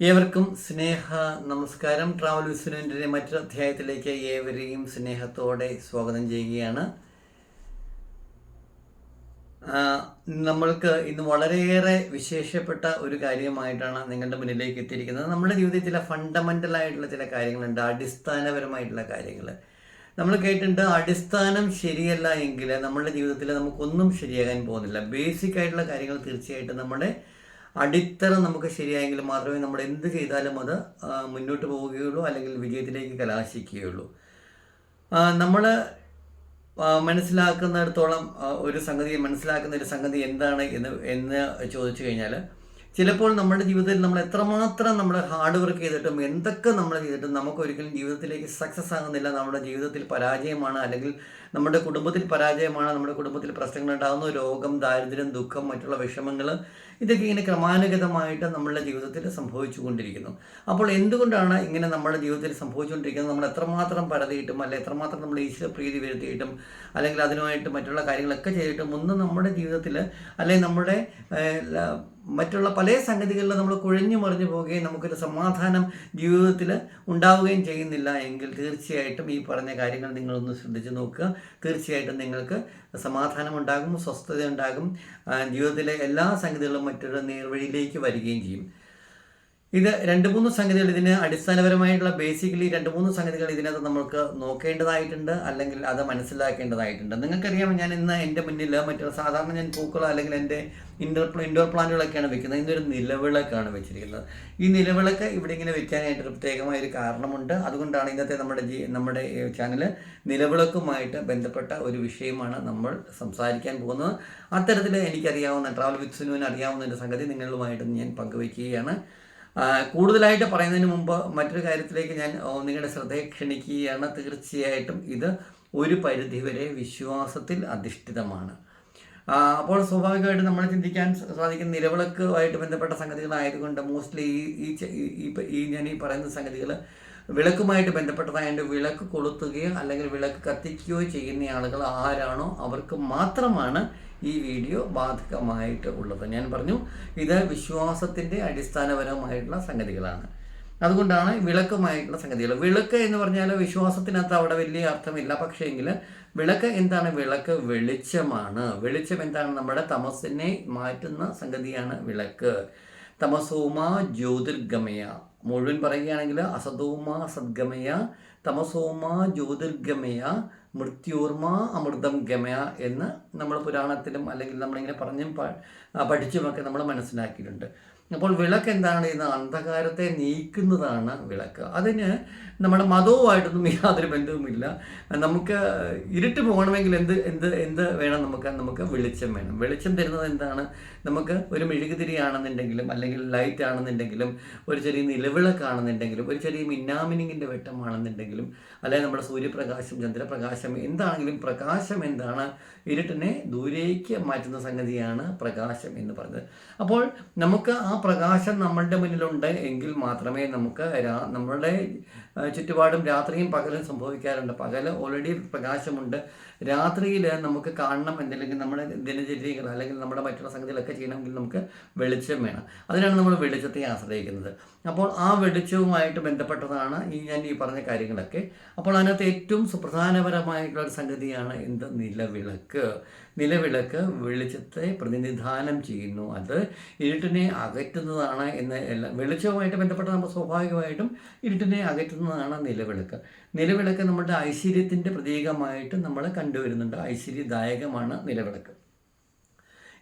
ഏവർക്കും സ്നേഹ നമസ്കാരം. ട്രാവൽ വിസുനന്റെ മറ്റൊരു അധ്യായത്തിലേക്ക് ഏവരെയും സ്നേഹത്തോടെ സ്വാഗതം ചെയ്യുകയാണ്. നമ്മൾക്ക് ഇന്ന് വളരെയേറെ വിശേഷപ്പെട്ട ഒരു കാര്യമായിട്ടാണ് നിങ്ങളുടെ മുന്നിലേക്ക് എത്തിയിരിക്കുന്നത്. നമ്മുടെ ജീവിതത്തിൽ ചില ഫണ്ടമെന്റൽ ആയിട്ടുള്ള ചില കാര്യങ്ങളുണ്ട്. അടിസ്ഥാനപരമായിട്ടുള്ള കാര്യങ്ങൾ നമ്മൾ കേട്ടിട്ടുണ്ട് അടിസ്ഥാനം ശരിയല്ല എങ്കിൽ നമ്മുടെ ജീവിതത്തിൽ നമുക്കൊന്നും ശരിയാകാൻ പോകുന്നില്ല. ബേസിക് ആയിട്ടുള്ള കാര്യങ്ങൾ തീർച്ചയായിട്ടും നമ്മുടെ അടിത്തറ നമുക്ക് ശരിയായെങ്കിൽ മാത്രമേ നമ്മൾ എന്ത് ചെയ്താലും അത് മുന്നോട്ട് പോവുകയുള്ളൂ അല്ലെങ്കിൽ വിജയത്തിലേക്ക് കലാശിക്കുകയുള്ളൂ. നമ്മൾ മനസ്സിലാക്കുന്നിടത്തോളം ഒരു സംഗതി മനസ്സിലാക്കുന്ന ഒരു സംഗതി എന്താണ് എന്ന് എന്ന് ചോദിച്ചു കഴിഞ്ഞാൽ ചിലപ്പോൾ നമ്മുടെ ജീവിതത്തിൽ നമ്മൾ എത്രമാത്രം നമ്മൾ ഹാർഡ് വർക്ക് ചെയ്തിട്ടും എന്തൊക്കെ നമ്മൾ ചെയ്തിട്ടും നമുക്ക് ഒരിക്കലും ജീവിതത്തിലേക്ക് സക്സസ് ആകുന്നില്ല നമ്മുടെ ജീവിതത്തിൽ പരാജയമാണ് അല്ലെങ്കിൽ നമ്മുടെ കുടുംബത്തിൽ പരാജയമാണ് നമ്മുടെ കുടുംബത്തിൽ പ്രശ്നങ്ങൾ ഉണ്ടാകുന്നു രോഗം ദാരിദ്ര്യം ദുഃഖം മറ്റുള്ള വിഷമങ്ങൾ ഇതൊക്കെ ഇങ്ങനെ ക്രമാനുഗതമായിട്ട് നമ്മളുടെ ജീവിതത്തിൽ സംഭവിച്ചുകൊണ്ടിരിക്കുന്നു. അപ്പോൾ എന്തുകൊണ്ടാണ് ഇങ്ങനെ നമ്മുടെ ജീവിതത്തിൽ സംഭവിച്ചുകൊണ്ടിരിക്കുന്നത്? നമ്മൾ എത്രമാത്രം പരതിയിട്ടും അല്ലെങ്കിൽ എത്രമാത്രം നമ്മൾ ഈശ്വര പ്രീതി വരുത്തിയിട്ടും അല്ലെങ്കിൽ അതിനുമായിട്ട് മറ്റുള്ള കാര്യങ്ങളൊക്കെ ചെയ്തിട്ടും ഒന്നും നമ്മുടെ ജീവിതത്തിൽ അല്ലെങ്കിൽ നമ്മുടെ മറ്റുള്ള പല സംഗതികളിലും നമ്മൾ കുഴഞ്ഞു മറിഞ്ഞു പോവുകയും നമുക്കൊരു സമാധാനം ജീവിതത്തിൽ ഉണ്ടാവുകയും ചെയ്യുന്നില്ല എങ്കിൽ തീർച്ചയായിട്ടും ഈ പറഞ്ഞ കാര്യങ്ങൾ നിങ്ങളൊന്ന് ശ്രദ്ധിച്ച് നോക്കുക. തീർച്ചയായിട്ടും നിങ്ങൾക്ക് സമാധാനം ഉണ്ടാകും സ്വസ്ഥത ഉണ്ടാകും. ജീവിതത്തിലെ എല്ലാ സംഗതികളും മറ്റൊരു നേർവഴിയിലേക്ക് വരികയും ചെയ്യും. ഇത് രണ്ട് മൂന്ന് സംഗതികൾ ഇതിന് അടിസ്ഥാനപരമായിട്ടുള്ള ബേസിക്കലി രണ്ട് മൂന്ന് സംഗതികൾ ഇതിനകത്ത് നമുക്ക് നോക്കേണ്ടതായിട്ടുണ്ട് അല്ലെങ്കിൽ അത് മനസ്സിലാക്കേണ്ടതായിട്ടുണ്ട്. നിങ്ങൾക്കറിയാം ഞാൻ ഇന്ന് എന്റെ മുന്നിൽ മറ്റുള്ള സാധാരണ ഞാൻ പൂക്കളോ അല്ലെങ്കിൽ എന്റെ ഇൻഡോർ ഇൻഡോർ പ്ലാന്റുകളൊക്കെയാണ് വെക്കുന്നത്. ഇന്നൊരു നിലവിളക്കാണ് വെച്ചിരിക്കുന്നത്. ഈ നിലവിളക്ക് ഇവിടെ ഇങ്ങനെ വെക്കാനായിട്ട് ഒരു പ്രത്യേകമായ ഒരു കാരണമുണ്ട്. അതുകൊണ്ടാണ് ഇന്നത്തെ നമ്മുടെ ജീ നമ്മുടെ ചാനൽ നിലവിളക്കുമായിട്ട് ബന്ധപ്പെട്ട ഒരു വിഷയമാണ് നമ്മൾ സംസാരിക്കാൻ പോകുന്നത്. അത്തരത്തിൽ എനിക്കറിയാവുന്ന ട്രാവൽ വിത്ത് സുനുവിന് അറിയാവുന്ന ഒരു സംഗതി നിങ്ങളുമായിട്ട് ഞാൻ പങ്കുവയ്ക്കുകയാണ്. കൂടുതലായിട്ട് പറയുന്നതിന് മുമ്പ് മറ്റൊരു കാര്യത്തിലേക്ക് ഞാൻ നിങ്ങളുടെ ശ്രദ്ധയെ ക്ഷണിക്കുകയാണ്. തീർച്ചയായിട്ടും ഇത് ഒരു പരിധിവരെ വിശ്വാസത്തിൽ അധിഷ്ഠിതമാണ്. അപ്പോൾ സ്വാഭാവികമായിട്ട് നമ്മൾ ചിന്തിക്കാൻ സാധിക്കുന്ന നിലവിളക്കുമായിട്ട് ബന്ധപ്പെട്ട സംഗതികളായതുകൊണ്ട് മോസ്റ്റ്ലി ഈ ഈ ഞാൻ ഈ പറയുന്ന സംഗതികൾ വിളക്കുമായിട്ട് ബന്ധപ്പെട്ടതായതുകൊണ്ട് വിളക്ക് കൊളുത്തുകയോ അല്ലെങ്കിൽ വിളക്ക് കത്തിക്കുകയോ ചെയ്യുന്ന ആളുകൾ ആരാണോ അവർക്ക് മാത്രമാണ് ഈ വീഡിയോ ബാധകമായിട്ട് ഉള്ളത്. ഞാൻ പറഞ്ഞു ഇത് വിശ്വാസത്തിന്റെ അടിസ്ഥാനപരമായിട്ടുള്ള സംഗതികളാണ്. അതുകൊണ്ടാണ് വിളക്കുമായിട്ടുള്ള സംഗതികൾ. വിളക്ക് എന്ന് പറഞ്ഞാൽ വിശ്വാസത്തിനകത്ത് അവിടെ വലിയ അർത്ഥമില്ല. പക്ഷേ എങ്കിൽ വിളക്ക് എന്താണ്? വിളക്ക് വെളിച്ചമാണ്. വെളിച്ചം എന്താണ്? നമ്മുടെ തമസിനെ മാറ്റുന്ന സംഗതിയാണ് വിളക്ക്. തമസോമ ജ്യോതിർഗമയ. മുഴുവൻ പറയുകയാണെങ്കിൽ അസതോമ സദ്ഗമയ തമസോമ ജ്യോതിർഗമയ മൃത്യോർമ അമൃതം ഗമയ എന്ന് നമ്മൾ പുരാണത്തിലും അല്ലെങ്കിൽ നമ്മളിങ്ങനെ പറഞ്ഞും പഠിച്ചുമൊക്കെ നമ്മൾ മനസ്സിലാക്കിയിട്ടുണ്ട്. അപ്പോൾ വിളക്ക് എന്താണ് ഇന്ന് അന്ധകാരത്തെ നീക്കുന്നതാണ് വിളക്ക്. അതിന് നമ്മുടെ മതവുമായിട്ടൊന്നും യാതൊരു ബന്ധവുമില്ല. നമുക്ക് ഇരുട്ട് പോകണമെങ്കിൽ എന്ത് എന്ത് എന്ത് വേണം നമുക്ക്? നമുക്ക് വെളിച്ചം വേണം. വെളിച്ചം തരുന്നത് എന്താണ്? നമുക്ക് ഒരു മെഴുകുതിരിയാണെന്നുണ്ടെങ്കിലും അല്ലെങ്കിൽ ലൈറ്റ് ആണെന്നുണ്ടെങ്കിലും ഒരു ചെറിയ നിലവിളക്കാണെന്നുണ്ടെങ്കിലും ഒരു ചെറിയ മിന്നാമിനിങ്ങിന്റെ വെട്ടമാണെന്നുണ്ടെങ്കിലും അല്ലെങ്കിൽ നമ്മുടെ സൂര്യപ്രകാശം ചന്ദ്രപ്രകാശം എന്താണെങ്കിലും പ്രകാശം എന്താണ്? ഇരുട്ടിനെ ദൂരേക്ക് മാറ്റുന്ന സംഗതിയാണ് പ്രകാശം എന്ന് പറഞ്ഞത്. അപ്പോൾ നമുക്ക് ആ പ്രകാശം നമ്മളുടെ മുന്നിലുണ്ട് എങ്കിൽ മാത്രമേ നമുക്ക് നമ്മളുടെ ചുറ്റുപാടും രാത്രിയും പകലും സംഭവിക്കാറുണ്ട്. പകൽ ഓൾറെഡി പ്രകാശമുണ്ട്. രാത്രിയിൽ നമുക്ക് കാണണം എന്തെങ്കിലും നമ്മുടെ ദിനചര്യകൾ അല്ലെങ്കിൽ നമ്മുടെ മറ്റുള്ള സംഗതികളൊക്കെ ചെയ്യണമെങ്കിൽ നമുക്ക് വെളിച്ചം വേണം. അതിനാണ് നമ്മൾ വെളിച്ചത്തെ ആശ്രയിക്കുന്നത്. അപ്പോൾ ആ വെളിച്ചവുമായിട്ട് ബന്ധപ്പെട്ടതാണ് ഈ ഞാൻ ഈ പറഞ്ഞ കാര്യങ്ങളൊക്കെ. അപ്പോൾ അതിനകത്ത് ഏറ്റവും സുപ്രധാനപരമായിട്ടുള്ള ഒരു സംഗതിയാണ് എന്ത്? നിലവിളക്ക്. നിലവിളക്ക് വെളിച്ചത്തെ പ്രതിനിധാനം ചെയ്യുന്നു. അത് ഇരുട്ടിനെ അകറ്റുന്നതാണ് എന്ന് വെളിച്ചവുമായിട്ട് ബന്ധപ്പെട്ട നമ്മൾ സ്വാഭാവികമായിട്ടും ഇരുട്ടിനെ അകറ്റുന്നതാണ് നിലവിളക്ക്. നിലവിളക്ക് നമ്മുടെ ഐശ്വര്യത്തിന്റെ പ്രതീകമായിട്ട് നമ്മൾ കണ്ടുവരുന്നുണ്ട്. ഐശ്വര്യദായകമാണ് നിലവിളക്ക്.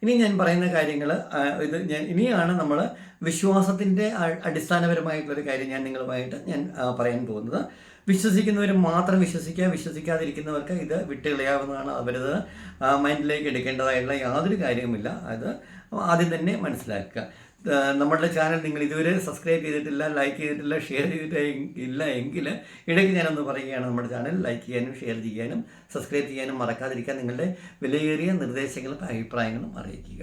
ഇനി ഞാൻ പറയുന്ന കാര്യങ്ങൾ ഇത് ഞാൻ ഇനിയാണ് നമ്മൾ വിശ്വാസത്തിന്റെ അടിസ്ഥാനപരമായിട്ടുള്ളൊരു കാര്യം ഞാൻ നിങ്ങളുമായിട്ട് ഞാൻ പറയാൻ പോകുന്നത്. വിശ്വസിക്കുന്നവർ മാത്രം വിശ്വസിക്കുക വിശ്വസിക്കാതിരിക്കുന്നവർക്ക് ഇത് വിട്ടുകളയാവുന്നതാണ്. അവരത് മൈൻഡിലേക്ക് എടുക്കേണ്ടതായിട്ടുള്ള യാതൊരു കാര്യവുമില്ല. അത് ആദ്യം തന്നെ മനസ്സിലാക്കുക. നമ്മുടെ ചാനൽ നിങ്ങൾ ഇതുവരെ സബ്സ്ക്രൈബ് ചെയ്തിട്ടില്ല ലൈക്ക് ചെയ്തിട്ടില്ല ഷെയർ ചെയ്തിട്ടില്ല എങ്കിൽ ഇടയ്ക്ക് ഞാനൊന്ന് പറയുകയാണ് നമ്മുടെ ചാനൽ ലൈക്ക് ചെയ്യാനും ഷെയർ ചെയ്യാനും സബ്സ്ക്രൈബ് ചെയ്യാനും മറക്കാതിരിക്കാൻ നിങ്ങളുടെ വിലയേറിയ നിർദ്ദേശങ്ങളും അഭിപ്രായങ്ങളും അറിയിക്കുക.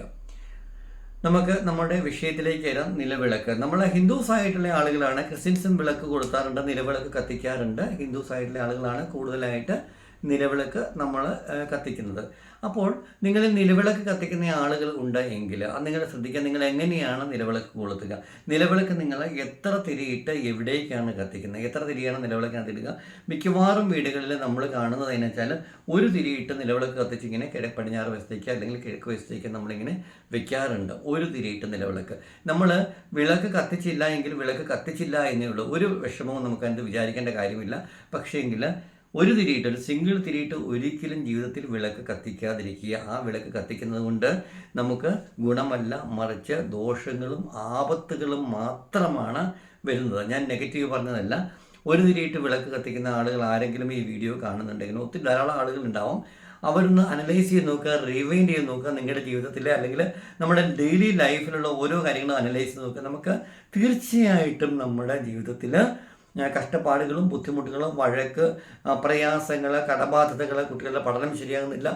നമുക്ക് നമ്മുടെ വിഷയത്തിലേക്ക് വരാം നിലവിളക്ക്. നമ്മൾ ഹിന്ദുസ് ആയിട്ടുള്ള ആളുകളാണ് ക്രിസ്ത്യൻസും വിളക്ക് കൊടുത്താറുണ്ട് നിലവിളക്ക് കത്തിക്കാറുണ്ട്. ഹിന്ദുസ് ആയിട്ടുള്ള ആളുകളാണ് കൂടുതലായിട്ട് നിലവിളക്ക് നമ്മൾ കത്തിക്കുന്നത്. അപ്പോൾ നിങ്ങൾ നിലവിളക്ക് കത്തിക്കുന്ന ആളുകൾ ഉണ്ട് എങ്കിൽ അത് നിങ്ങൾ ശ്രദ്ധിക്കുക നിങ്ങൾ എങ്ങനെയാണ് നിലവിളക്ക് കൊളുത്തുക? നിലവിളക്ക് നിങ്ങൾ എത്ര തിരിയിട്ട് എവിടേക്കാണ് കത്തിക്കുന്നത്? എത്ര തിരിയാണ് നിലവിളക്ക് കത്തിക്കുക? മിക്കവാറും വീടുകളിൽ നമ്മൾ കാണുന്നത് എന്ന് വെച്ചാൽ ഒരു തിരിയിട്ട് നിലവിളക്ക് കത്തിച്ച് ഇങ്ങനെ കിഴക്ക് പടിഞ്ഞാറ് വശത്തേക്ക് അല്ലെങ്കിൽ കിഴക്ക് വശത്തേക്ക് നമ്മളിങ്ങനെ വെക്കാറുണ്ട്. ഒരു തിരിയിട്ട് നിലവിളക്ക്. നമ്മൾ വിളക്ക് കത്തിച്ചില്ല എങ്കിൽ വിളക്ക് കത്തിച്ചില്ല എന്നേ ഉള്ളൂ. ഒരു വിഷമവും നമുക്ക് അതിന് വിചാരിക്കേണ്ട കാര്യമില്ല. പക്ഷേങ്കിൽ ഒരു തിരിയിട്ട് ഒരു സിംഗിൾ തിരിയിട്ട് ഒരിക്കലും ജീവിതത്തിൽ വിളക്ക് കത്തിക്കാതിരിക്കുക. ആ വിളക്ക് കത്തിക്കുന്നത് കൊണ്ട് നമുക്ക് ഗുണമല്ല മറിച്ച് ദോഷങ്ങളും ആപത്തുകളും മാത്രമാണ് വരുന്നത്. ഞാൻ നെഗറ്റീവ് പറഞ്ഞതല്ല. ഒരു തിരിയിട്ട് വിളക്ക് കത്തിക്കുന്ന ആളുകൾ ആരെങ്കിലും ഈ വീഡിയോ കാണുന്നുണ്ടെങ്കിൽ ഒത്തിരി ധാരാളം ആളുകൾ ഉണ്ടാവും. അവരൊന്ന് അനലൈസ് ചെയ്ത് നോക്കുക റിവൈൻഡ് ചെയ്ത് നോക്കുക നിങ്ങളുടെ ജീവിതത്തിലെ അല്ലെങ്കിൽ നമ്മുടെ ഡെയിലി ലൈഫിലുള്ള ഓരോ കാര്യങ്ങളും അനലൈസ് ചെയ്ത് നോക്കുക. നമുക്ക് തീർച്ചയായിട്ടും നമ്മുടെ ജീവിതത്തിൽ കഷ്ടപ്പാടുകളും ബുദ്ധിമുട്ടുകളും വഴക്ക് പ്രയാസങ്ങൾ കടബാധ്യതകൾ കുട്ടികളുടെ പഠനം ശരിയാകുന്നില്ല.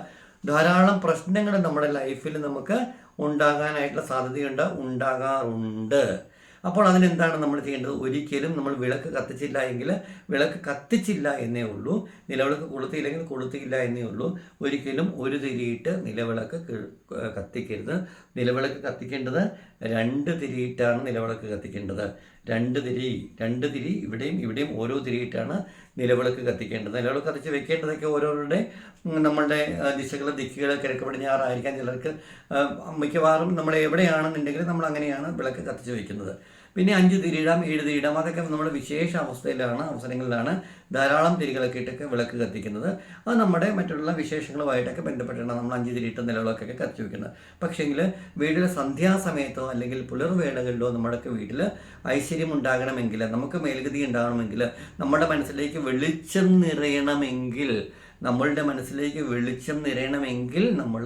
ധാരാളം പ്രശ്നങ്ങൾ നമ്മുടെ ലൈഫിൽ നമുക്ക് ഉണ്ടാകാനായിട്ടുള്ള സാധ്യതയുണ്ട് ഉണ്ടാകാറുണ്ട്. അപ്പോൾ അതിനെന്താണ് നമ്മൾ ചെയ്യേണ്ടത്? ഒരിക്കലും നമ്മൾ വിളക്ക് കത്തിച്ചില്ല എങ്കിൽ വിളക്ക് കത്തിച്ചില്ല എന്നേ ഉള്ളൂ. നിലവിളക്ക് കൊളുത്തിയില്ലെങ്കിൽ കൊളുത്തിയില്ല എന്നേ ഉള്ളൂ. ഒരിക്കലും ഒരു തിരിയിട്ട് നിലവിളക്ക് കത്തിക്കരുത്. നിലവിളക്ക് കത്തിക്കേണ്ടത് രണ്ട് തിരിയിട്ടാണ് നിലവിളക്ക് കത്തിക്കേണ്ടത്. രണ്ട് തിരി രണ്ട് തിരി ഇവിടെയും ഇവിടെയും ഓരോ തിരിയിട്ടാണ് നിലവിളക്ക് കത്തിക്കേണ്ടത്. നിലവിളക്ക് കത്തിച്ച് വെക്കേണ്ടതൊക്കെ ഓരോരുടെ നമ്മളുടെ ദിശകൾ ദിക്കുകൾ കിഴക്ക് പടിഞ്ഞാറായിരിക്കാം ചിലർക്ക് മിക്കവാറും നമ്മൾ എവിടെയാണെന്നുണ്ടെങ്കിൽ നമ്മൾ അങ്ങനെയാണ് വിളക്ക് കത്തിച്ച് വെക്കുന്നത്. പിന്നെ അഞ്ച് തിരിയിടാം ഏഴ് തിരിയിടാം. അതൊക്കെ നമ്മൾ വിശേഷ അവസ്ഥയിലാണ് അവസരങ്ങളിലാണ് ധാരാളം തിരികളൊക്കെ ഇട്ടൊക്കെ വിളക്ക് കത്തിക്കുന്നത്. അത് നമ്മുടെ മറ്റുള്ള വിശേഷങ്ങളുമായിട്ടൊക്കെ ബന്ധപ്പെട്ടാണ് നമ്മൾ അഞ്ച് തിരിയിട്ട നിലവിളക്കൊക്കെ കത്തി വയ്ക്കുന്നത് പക്ഷേങ്കിൽ വീട്ടിലെ സന്ധ്യാസമയത്തോ അല്ലെങ്കിൽ പുലർവേളകളിലോ നമ്മുടെയൊക്കെ വീട്ടിൽ ഐശ്വര്യം ഉണ്ടാകണമെങ്കിൽ നമുക്ക് മേൽഗതി ഉണ്ടാകണമെങ്കിൽ നമ്മുടെ മനസ്സിലേക്ക് വെളിച്ചം നിറയണമെങ്കിൽ നമ്മളുടെ മനസ്സിലേക്ക് വെളിച്ചം നിറയണമെങ്കിൽ നമ്മൾ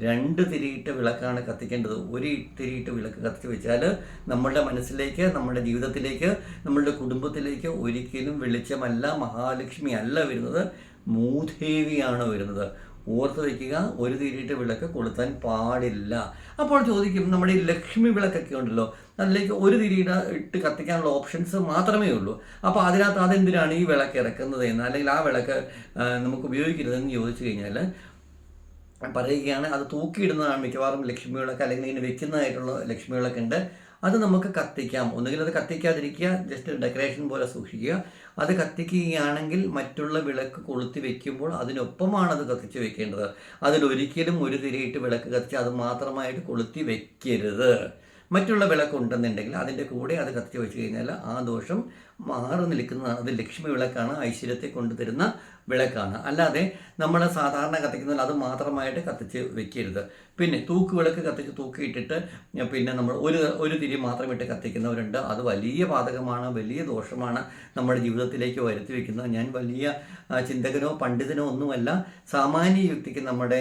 രണ്ട് തിരിയിട്ട് വിളക്കാണ് കത്തിക്കേണ്ടത്. ഒരു തിരിയിട്ട് വിളക്ക് കത്തിച്ച് വെച്ചാൽ നമ്മളുടെ മനസ്സിലേക്ക് നമ്മുടെ ജീവിതത്തിലേക്ക് നമ്മളുടെ കുടുംബത്തിലേക്ക് ഒരിക്കലും വെളിച്ചമല്ല മഹാലക്ഷ്മി അല്ല വരുന്നത്. മൂദേവിയാണ് വരുന്നത്. ഓർത്ത് വയ്ക്കുക ഒരു തിരിയിട്ട് വിളക്ക് കൊളുത്താൻ പാടില്ല. അപ്പോൾ ചോദിക്കും നമ്മുടെ ഈ ലക്ഷ്മി വിളക്കൊക്കെ ഉണ്ടല്ലോ അതിലേക്ക് ഒരു തിരിയിട ഇട്ട് കത്തിക്കാനുള്ള ഓപ്ഷൻസ് മാത്രമേ ഉള്ളൂ. അപ്പോൾ അതിനകത്ത് അതെന്തിനാണ് ഈ വിളക്ക് ഇറക്കുന്നത് എന്ന്? അല്ലെങ്കിൽ ആ വിളക്ക് നമുക്ക് ഉപയോഗിക്കരുതെന്ന് ചോദിച്ചു കഴിഞ്ഞാൽ പറയുകയാണ് അത് തൂക്കിയിടുന്നതാണ് മിക്കവാറും ലക്ഷ്മികളൊക്കെ അല്ലെങ്കിൽ ഇങ്ങനെ വെക്കുന്നതായിട്ടുള്ള ലക്ഷ്മികളൊക്കെ ഉണ്ട്. അത് നമുക്ക് കത്തിക്കാം. ഒന്നുകിൽ അത് കത്തിക്കാതിരിക്കുക ജസ്റ്റ് ഡെക്കറേഷൻ പോലെ സൂക്ഷിക്കുക. അത് കത്തിക്കുകയാണെങ്കിൽ മറ്റുള്ള വിളക്ക് കൊളുത്തി വെക്കുമ്പോൾ അതിനൊപ്പമാണ് അത് കത്തിച്ച് വെക്കേണ്ടത്. അതിലൊരിക്കലും ഒരു തിരിയിട്ട് വിളക്ക് കത്തിച്ച് അത് മാത്രമായിട്ട് കൊളുത്തി വെക്കരുത്. മറ്റുള്ള വിളക്ക് ഉണ്ടെന്നുണ്ടെങ്കിൽ അതിന്റെ കൂടെ അത് കത്തിച്ച് വെച്ച് കഴിഞ്ഞാൽ ആ ദോഷം മാറി നിൽക്കുന്നതാണ് അത് ലക്ഷ്മി വിളക്കാണ് ഐശ്വര്യത്തെ കൊണ്ടുതരുന്ന വിളക്കാണ്. അല്ലാതെ നമ്മൾ സാധാരണ കത്തിക്കുന്നതിൽ അത് മാത്രമായിട്ട് കത്തിച്ച് വെക്കരുത്. പിന്നെ തൂക്ക് വിളക്ക് കത്തിച്ച് തൂക്കിയിട്ടിട്ട് പിന്നെ നമ്മൾ ഒരു ഒരു തിരി മാത്രം ഇട്ട് കത്തിക്കുന്നവരുണ്ട്. അത് വലിയ പാതകമാണ് വലിയ ദോഷമാണ് നമ്മുടെ ജീവിതത്തിലേക്ക് വരുത്തി വെക്കുന്നത്. ഞാൻ വലിയ ചിന്തകനോ പണ്ഡിതനോ ഒന്നുമല്ല. സാമാന്യ യുക്തിക്ക് നമ്മുടെ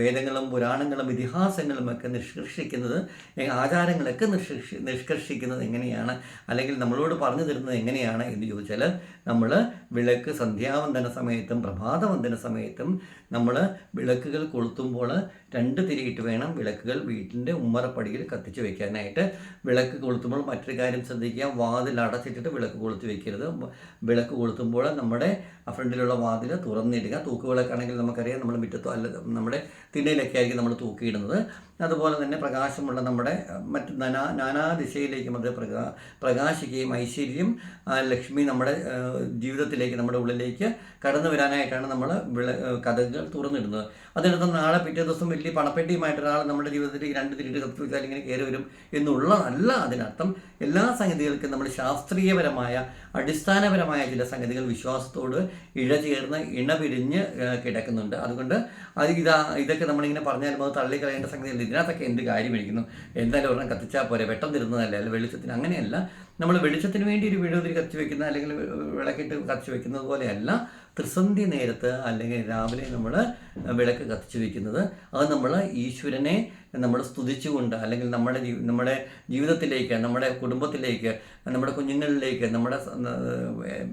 വേദങ്ങളും പുരാണങ്ങളും ഇതിഹാസങ്ങളും ഒക്കെ നിഷ്കർഷിക്കുന്നത് ആചാരങ്ങളൊക്കെ നിഷ്കർഷി നിഷ്കർഷിക്കുന്നത് എങ്ങനെയാണ്? അല്ലെങ്കിൽ നമ്മളോട് പറഞ്ഞു തരുന്നത് എങ്ങനെയാണ് എന്ന് ചോദിച്ചാൽ നമ്മൾ വിളക്ക് സന്ധ്യാവന്തന സമയത്തും പ്രഭാതവന്തന സമയത്തും നമ്മൾ വിളക്കുകൾ കൊളുത്തുമ്പോൾ രണ്ട് തിരിയിട്ട് വേണം വിളക്കുകൾ വീട്ടിന്റെ ഉമ്മറപ്പടിയിൽ കത്തിച്ച് വെക്കാനായിട്ട്. വിളക്ക് കൊളുത്തുമ്പോൾ മറ്റൊരു കാര്യം ശ്രദ്ധിക്കുക വാതിൽ അടച്ചിട്ടിട്ട് വിളക്ക് കൊളുത്തി വെക്കരുത്. വിളക്ക് കൊളുത്തുമ്പോൾ നമ്മുടെ ഫ്രണ്ടിലുള്ള വാതിൽ തുറന്നിടുക. തൂക്ക് വിളക്കാണെങ്കിൽ നമുക്കറിയാം നമ്മൾ മുറ്റത്തോ അല്ല നമ്മുടെ തിണ്ണയിലൊക്കെ ആയിരിക്കും നമ്മൾ തൂക്കിയിടുന്നത്. അതുപോലെ തന്നെ പ്രകാശമുള്ള നമ്മുടെ മറ്റ് നാനാ നാനാ ദിശയിലേക്കും അത് പ്രകാ പ്രകാശിക്കുകയും ഐശ്വര്യം ലക്ഷ്മി നമ്മുടെ ജീവിതത്തിലേക്ക് നമ്മുടെ ഉള്ളിലേക്ക് കടന്നു വരാനായിട്ടാണ് നമ്മൾ കഥകൾ തുറന്നിടുന്നത്. അതിനകത്ത് നാളെ പിറ്റേ ദിവസം വലിയ പണപ്പെട്ടിയുമായിട്ട് ഒരാൾ നമ്മുടെ ജീവിതത്തിലേക്ക് രണ്ട് തിരിട്ട് കത്തി വെച്ചാൽ ഇങ്ങനെ കയറി വരും എന്നുള്ളതല്ല അതിനർത്ഥം എല്ലാ സംഗതികൾക്കും നമ്മൾ ശാസ്ത്രീയപരമായ അടിസ്ഥാനപരമായ ചില സംഗതികൾ വിശ്വാസത്തോട് ഇഴചേർന്ന് ഇണപിരിഞ്ഞ് കിടക്കുന്നുണ്ട്. അതുകൊണ്ട് അത് ഇതാ ഇതൊക്കെ നമ്മളിങ്ങനെ പറഞ്ഞാൽ അത് തള്ളിക്കളയേണ്ട സംഗതികൾ ഇതിനകത്തൊക്കെ എന്ത് കാര്യമിരിക്കുന്നു എന്തായാലും ഒരെണ്ണം കത്തിച്ചാൽ പോരെ. വെട്ടം ഇരുന്നതല്ല? അല്ലെങ്കിൽ വെളിച്ചത്തിന് അങ്ങനെയല്ല. നമ്മൾ വെളിച്ചത്തിന് വേണ്ടി ഒരു വീടുതിരി കത്തി വെക്കുന്ന അല്ലെങ്കിൽ വിളക്കിട്ട് കത്തി വെക്കുന്നത് പോലെയല്ല ത്രിസന്ധി നേരത്ത് അല്ലെങ്കിൽ രാവിലെ നമ്മൾ വിളക്ക് കത്തിച്ചു വയ്ക്കുന്നത്. അത് നമ്മൾ ഈശ്വരനെ നമ്മൾ സ്തുതിച്ചുകൊണ്ട് അല്ലെങ്കിൽ നമ്മുടെ നമ്മുടെ ജീവിതത്തിലേക്ക് നമ്മുടെ കുടുംബത്തിലേക്ക് നമ്മുടെ കുഞ്ഞുങ്ങളിലേക്ക് നമ്മുടെ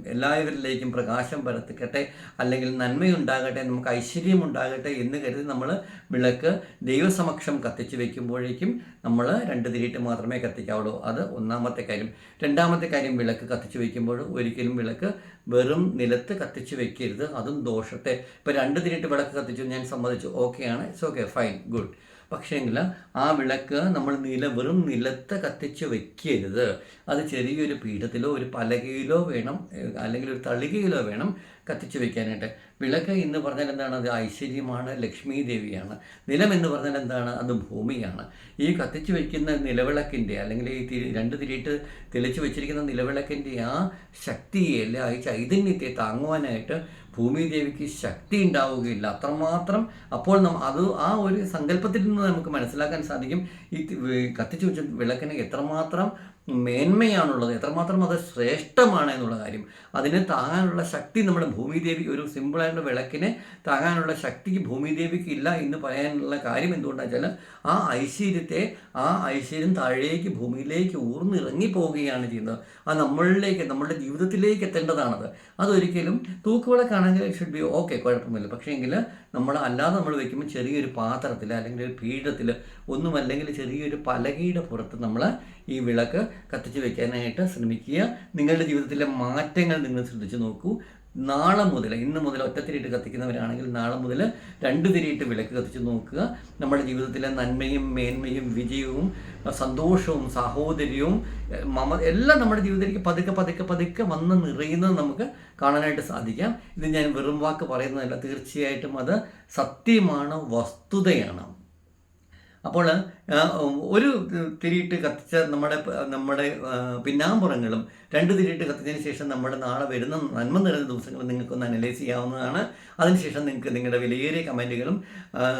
എല്ലാവരിലേക്കും പ്രകാശം പരത്തിക്കട്ടെ അല്ലെങ്കിൽ നന്മയുണ്ടാകട്ടെ നമുക്ക് ഐശ്വര്യം ഉണ്ടാകട്ടെ എന്ന് കരുതി നമ്മൾ വിളക്ക് ദൈവസമക്ഷം കത്തിച്ചു വയ്ക്കുമ്പോഴേക്കും നമ്മൾ രണ്ട് തിരിയിട്ട് മാത്രമേ കത്തിക്കാവുള്ളൂ. അത് ഒന്നാമത്തെ കാര്യം. രണ്ടാമത്തെ കാര്യം വിളക്ക് കത്തിച്ചു വയ്ക്കുമ്പോൾ ഒരിക്കലും വിളക്ക് വെറും നിലത്ത് കത്തിച്ചു വെക്കരുത് അതും ദോഷത്തെ. ഇപ്പോൾ രണ്ട് തിരിയിട്ട് വിളക്ക് കത്തിച്ചു ഞാൻ സമ്മതിച്ചു. ഓക്കെയാണ് ഇറ്റ്സ് ഓക്കെ ഫൈൻ ഗുഡ് പക്ഷേങ്കിൽ ആ വിളക്ക് നമ്മൾ നില വെറും നിലത്ത് കത്തിച്ച് വെക്കരുത്. അത് ചെറിയൊരു പീഠത്തിലോ ഒരു പലകയിലോ വേണം അല്ലെങ്കിൽ ഒരു തളികയിലോ വേണം കത്തിച്ച് വെക്കാനായിട്ട്. വിളക്ക് എന്ന് പറഞ്ഞാൽ എന്താണ്? അത് ഐശ്വര്യമാണ് ലക്ഷ്മി ദേവിയാണ്. നിലം എന്ന് പറഞ്ഞാൽ എന്താണ്? അത് ഭൂമിയാണ്. ഈ കത്തിച്ച് വയ്ക്കുന്ന നിലവിളക്കിന്റെ അല്ലെങ്കിൽ ഈ തിരി രണ്ട് തിരിയിട്ട് തെളിച്ച് വെച്ചിരിക്കുന്ന നിലവിളക്കിന്റെ ആ ശക്തിയെ അല്ലെ ആ ചൈതന്യത്തെ താങ്ങുവാനായിട്ട് ഭൂമി ദേവിക്ക് ശക്തി ഉണ്ടാവുകയില്ല അത്രമാത്രം അപ്പോൾ നമ്മൾ അത് ആ ഒരു സങ്കല്പത്തിൽ നിന്ന് നമുക്ക് മനസ്സിലാക്കാൻ സാധിക്കും. ഈ കത്തിച്ചു വെച്ച വിളക്കിന് എത്രമാത്രം മേന്മയാണുള്ളത്. എത്രമാത്രം അത് ശ്രേഷ്ഠമാണ് എന്നുള്ള കാര്യം. അതിനെ താങ്ങാനുള്ള ശക്തി നമ്മുടെ ഭൂമിദേവി ഒരു സിമ്പിളായിട്ടുള്ള വിളക്കിനെ താങ്ങാനുള്ള ശക്തി ഭൂമിദേവിക്ക് ഇല്ല എന്ന് പറയാനുള്ള കാര്യം എന്തുകൊണ്ടാണെന്ന് വെച്ചാൽ ആ ഐശ്വര്യത്തെ ആ ഐശ്വര്യം താഴേക്ക് ഭൂമിയിലേക്ക് ഊർന്നിറങ്ങി പോവുകയാണ് ചെയ്യുന്നത്. ആ നമ്മളിലേക്ക് നമ്മളുടെ ജീവിതത്തിലേക്ക് എത്തേണ്ടതാണത്. അതൊരിക്കലും തൂക്കുവിളക്കാണെങ്കിൽ ഷുഡ് ബി ഓക്കെ കുഴപ്പമില്ല പക്ഷേ എങ്കിൽ നമ്മൾ അല്ലാതെ നമ്മൾ വെക്കുമ്പോൾ ചെറിയൊരു പാത്രത്തിൽ അല്ലെങ്കിൽ ഒരു പീഠത്തിൽ ഒന്നും അല്ലെങ്കിൽ ചെറിയൊരു പലകയുടെ പുറത്ത് നമ്മൾ ഈ വിളക്ക് കത്തിച്ച് വെക്കാനായിട്ട് ശ്രമിക്കുക. നിങ്ങളുടെ ജീവിതത്തിലെ മാറ്റങ്ങൾ നിങ്ങൾ ശ്രദ്ധിച്ച് നോക്കൂ. നാളെ മുതൽ ഇന്ന് മുതൽ ഒറ്റത്തിരിയിട്ട് കത്തിക്കുന്നവരാണെങ്കിൽ നാളെ മുതൽ രണ്ട് തിരിയിട്ട് വിളക്ക് കത്തിച്ച് നോക്കുക. നമ്മുടെ ജീവിതത്തിലെ നന്മയും മേന്മയും വിജയവും സന്തോഷവും സാഹോദര്യവും മമ എല്ലാം നമ്മുടെ ജീവിതത്തിലേക്ക് പതുക്കെ പതുക്കെ പതുക്കെ വന്ന് നിറയുന്നത് നമുക്ക് കാണാനായിട്ട് സാധിക്കാം. ഇത് ഞാൻ വെറും വാക്ക് പറയുന്നതല്ല. തീർച്ചയായിട്ടും അത് സത്യമാണ് വസ്തുതയാണ്. അപ്പോൾ ഒരു തിരിയിട്ട് കത്തിച്ച നമ്മുടെ നമ്മുടെ പിന്നാമ്പുറങ്ങളും രണ്ട് തിരിയിട്ട് കത്തിച്ചതിന് ശേഷം നമ്മുടെ നാളെ വരുന്ന നന്മ നിറഞ്ഞ ദിവസങ്ങൾ നിങ്ങൾക്കൊന്ന് അനലൈസ് ചെയ്യാവുന്നതാണ്. അതിനുശേഷം നിങ്ങൾക്ക് നിങ്ങളുടെ വിലയേറിയ കമന്റുകളും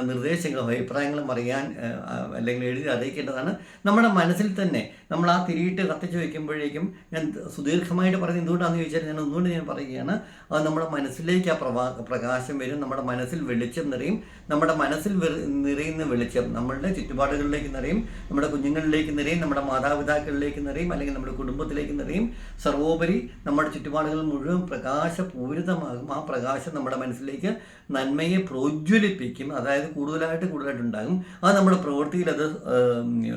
നിർദ്ദേശങ്ങളും അഭിപ്രായങ്ങളും അറിയാൻ അല്ലെങ്കിൽ എഴുതി അറിയിക്കേണ്ടതാണ്. നമ്മുടെ മനസ്സിൽ തന്നെ നമ്മൾ ആ തിരിയിട്ട് കത്തിച്ച് വയ്ക്കുമ്പോഴേക്കും ഞാൻ സുദീർഘമായിട്ട് പറയുന്നത് എന്തുകൊണ്ടാണെന്ന് ചോദിച്ചാൽ ഞാൻ ഒന്നുകൊണ്ട് ഞാൻ പറയുകയാണ്. അത് നമ്മുടെ മനസ്സിലേക്ക് ആ പ്രവാ പ്രകാശം വരും നമ്മുടെ മനസ്സിൽ വെളിച്ചം നിറയും നമ്മുടെ മനസ്സിൽ നിറയുന്ന വെളിച്ചം നമ്മളുടെ ചുറ്റുപാടുകളിലേക്ക് നിറയും നമ്മുടെ കുഞ്ഞുങ്ങളിലേക്ക് നിറയും നമ്മുടെ മാതാപിതാക്കളിലേക്ക് നിറയും അല്ലെങ്കിൽ നമ്മുടെ കുടുംബത്തിലേക്ക് നിറയും. സർവോപരി നമ്മുടെ ചുറ്റുപാടുകൾ മുഴുവൻ പ്രകാശപൂരിതമാകും. ആ പ്രകാശം നമ്മുടെ മനസ്സിലേക്ക് നന്മയെ പ്രോജ്വലിപ്പിക്കും. അതായത് കൂടുതലായിട്ട് കൂടുതലായിട്ട് ഉണ്ടാകും. അത് നമ്മുടെ പ്രവൃത്തിയിൽ അത്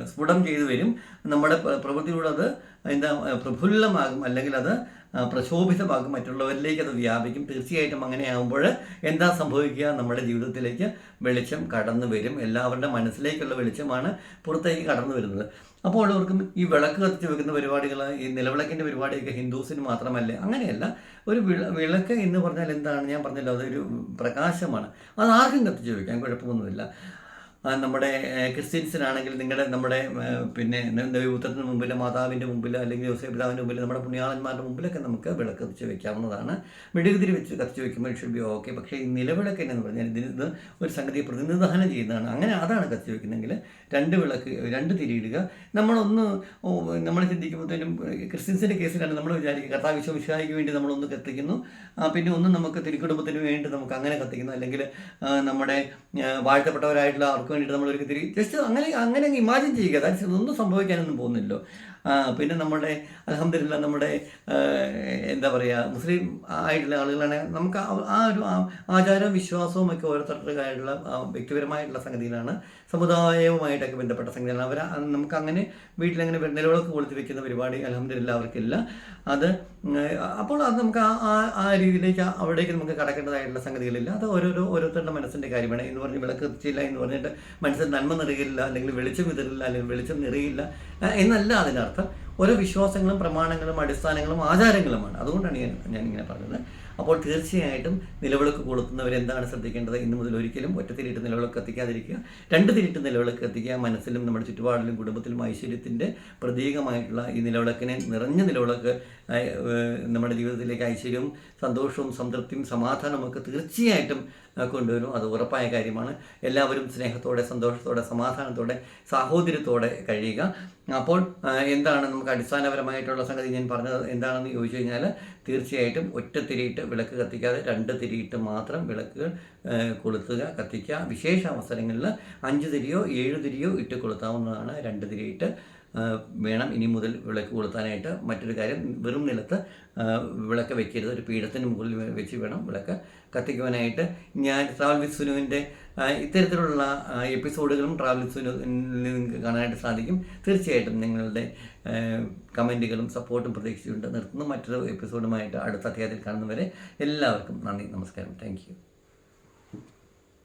സ്ഫുടം ചെയ്തു വരും. നമ്മുടെ പ്ര- പ്രവൃത്തിയിലൂടെ അത് എന്താ പ്രഫുല്ലമാകും. അല്ലെങ്കിൽ അത് ആ, പ്രശോഭിതമാകും മറ്റുള്ളവരിലേക്ക് അത് വ്യാപിക്കും. തീർച്ചയായിട്ടും അങ്ങനെ ആകുമ്പോൾ എന്താ സംഭവിക്കുക? നമ്മുടെ ജീവിതത്തിലേക്ക് വെളിച്ചം കടന്നു വരും. എല്ലാവരുടെ മനസ്സിലേക്കുള്ള വെളിച്ചമാണ് പുറത്തേക്ക് കടന്നു വരുന്നത്. അപ്പോൾ ഉള്ളവർക്കും ഈ വിളക്ക് കത്തിച്ച് വെക്കുന്ന പരിപാടികൾ ഈ നിലവിളക്കിന്റെ പരിപാടിയൊക്കെ ഹിന്ദുസിന് മാത്രമല്ല? അങ്ങനെയല്ല. ഒരു വിളക്ക് എന്ന് പറഞ്ഞാൽ എന്താണ്? ഞാൻ പറഞ്ഞല്ലോ അതൊരു പ്രകാശമാണ്. അത് ആർക്കും കത്തിച്ച് വെക്കാൻ കുഴപ്പമൊന്നുമില്ല. നമ്മുടെ ക്രിസ്ത്യൻസിനാണെങ്കിൽ നിങ്ങളുടെ നമ്മുടെ പിന്നെ ദൈവപുത്രത്തിന് മുമ്പിൽ മാതാവിന്റെ മുമ്പിൽ അല്ലെങ്കിൽ യോസേപിതാവിന്റെ മുമ്പിൽ നമ്മുടെ പുണ്യാളന്മാരുടെ മുമ്പിലൊക്കെ നമുക്ക് വിളക്ക് കത്തിച്ച് വെക്കാവുന്നതാണ്. മെഴുകുതിരി വെച്ച് കത്തിച്ച് വെക്കുമ്പോൾ ഷുഡ് ബി ഓക്കെ പക്ഷേ ഈ നിലവിളക്ക് എന്ന് പറഞ്ഞാൽ ഇതിന് ഇത് ഒരു സംഗതി പ്രതിനിധാനം ചെയ്യുന്നതാണ്. അങ്ങനെ അതാണ് കത്തിച്ച് വെക്കുന്നെങ്കിൽ രണ്ട് വിളക്ക് രണ്ട് തിരിയിടുക നമ്മളൊന്ന് നമ്മൾ ചിന്തിക്കുമ്പോഴത്തേനും ക്രിസ്ത്യൻസിന്റെ കേസിലാണ് നമ്മൾ വിചാരിക്കുക. കർത്താവ് വിശ്വവിശ്വാസിക്ക് വേണ്ടി നമ്മളൊന്ന് കത്തിക്കുന്നു. പിന്നെ ഒന്ന് നമുക്ക് തിരുക്കുടുംബത്തിന് വേണ്ടി നമുക്ക് അങ്ങനെ കത്തിക്കുന്നു. അല്ലെങ്കിൽ നമ്മുടെ വാഴ്ത്തപ്പെട്ടവരായിട്ടുള്ള അവർക്ക് വേണ്ടിയിട്ട് നമ്മൾ ഒരു തിരി ജസ്റ്റ് അങ്ങനെ അങ്ങനെ ഇമാജിൻ ചെയ്യുക. ദാറ്റ്സ് ഒന്നും സംഭവിക്കാനൊന്നും പോകുന്നില്ലല്ലോ. പിന്നെ നമ്മുടെ അലഹമില്ല നമ്മുടെ എന്താ പറയുക മുസ്ലിം ആയിട്ടുള്ള ആളുകളാണ്. നമുക്ക് ആ- ഒരു ആചാരവും വിശ്വാസവും ഒക്കെ ഓരോരുത്തർക്കായിട്ടുള്ള വ്യക്തിപരമായിട്ടുള്ള സംഗതിയിലാണ്. സമുദായവുമായിട്ടൊക്കെ ബന്ധപ്പെട്ട സംഗതികളാണ്. അവർ നമുക്ക് അങ്ങനെ വീട്ടിലങ്ങനെ നിലവിളക്ക് കൊളുത്തി വെക്കുന്ന പരിപാടി അലഹമില്ല അവർക്കില്ല. അത് അപ്പോൾ അത് നമുക്ക് ആ ആ- രീതിയിലേക്ക് അവിടേക്ക് നമുക്ക് കടക്കേണ്ടതായിട്ടുള്ള സംഗതികളില്ല. അത് ഓരോരോ ഓരോരുത്തരുടെ മനസ്സിന്റെ കാര്യമാണ്. എന്ന് പറഞ്ഞ് വിളക്ക് എത്തിയില്ല എന്ന് പറഞ്ഞിട്ട് മനസ്സിൽ നന്മ നിറയില്ല അല്ലെങ്കിൽ വെളിച്ചം വിതറില്ല അല്ലെങ്കിൽ വെളിച്ചം നിറയില്ല എന്നല്ല അതിനർത്ഥം. ഓരോ വിശ്വാസങ്ങളും പ്രമാണങ്ങളും അടിസ്ഥാനങ്ങളും ആചാരങ്ങളുമാണ്. അതുകൊണ്ടാണ് ഞാൻ ഞാൻ ഇങ്ങനെ പറഞ്ഞത്. അപ്പോൾ തീർച്ചയായിട്ടും നിലവിളക്ക് കൊളുത്തുന്നവർ എന്താണ് ശ്രദ്ധിക്കേണ്ടത്? ഇന്ന് മുതൽ ഒരിക്കലും ഒറ്റത്തിരിട്ട് നിലവിളക്ക് എത്തിക്കാതിരിക്കുക. രണ്ട് തിരിട്ട് നിലവിളക്ക് എത്തിക്കുക മനസ്സിലും നമ്മുടെ ചുറ്റുപാടിലും കുടുംബത്തിലും ഐശ്വര്യത്തിന്റെ പ്രതീകമായിട്ടുള്ള ഈ നിലവിളക്കിനെ നിറഞ്ഞ നിലവിളക്ക് നമ്മുടെ ജീവിതത്തിലേക്ക് ഐശ്വര്യവും സന്തോഷവും സംതൃപ്തിയും സമാധാനവും ഒക്കെ തീർച്ചയായിട്ടും കൊണ്ടുവരും. അത് ഉറപ്പായ കാര്യമാണ്. എല്ലാവരും സ്നേഹത്തോടെ സന്തോഷത്തോടെ സമാധാനത്തോടെ സാഹോദര്യത്തോടെ കഴിയുക. അപ്പോൾ എന്താണ് നമുക്ക് അടിസ്ഥാനപരമായിട്ടുള്ള സംഗതി ഞാൻ പറഞ്ഞത് എന്താണെന്ന് ചോദിച്ചു കഴിഞ്ഞാൽ തീർച്ചയായിട്ടും ഒറ്റ തിരിയിട്ട് വിളക്ക് കത്തിക്കാതെ രണ്ട് തിരിയിട്ട് മാത്രം വിളക്കുകൾ കൊളുത്തുക കത്തിക്കുക. വിശേഷ അവസരങ്ങളിൽ അഞ്ച് തിരിയോ ഏഴ് തിരിയോ ഇട്ട് കൊളുത്താവുന്നതാണ് രണ്ട് തിരിയിട്ട്. വേണം ഇനി മുതൽ വിളക്ക് കൊളുത്താനായിട്ട് മറ്റൊരു കാര്യം വെറും നിലത്ത് വിളക്ക് വെക്കരുത്. ഒരു പീഠത്തിന് മുകളിൽ വെച്ച് വേണം വിളക്ക് കത്തിക്കുവാനായിട്ട്. ഞാൻ ട്രാവൽ വിത്ത് സുനുവിന്റെ ഇത്തരത്തിലുള്ള എപ്പിസോഡുകളും ട്രാവൽ വിത്ത് നിങ്ങൾക്ക് കാണാനായിട്ട് സാധിക്കും. തീർച്ചയായിട്ടും നിങ്ങളുടെ കമന്റുകളും സപ്പോർട്ടും പ്രതീക്ഷിച്ചുകൊണ്ട് നിർത്തുന്നു. മറ്റൊരു എപ്പിസോഡുമായിട്ട് അടുത്ത അധ്യായത്തിൽ കാണുന്നവരെ എല്ലാവർക്കും നന്ദി നമസ്കാരം. താങ്ക്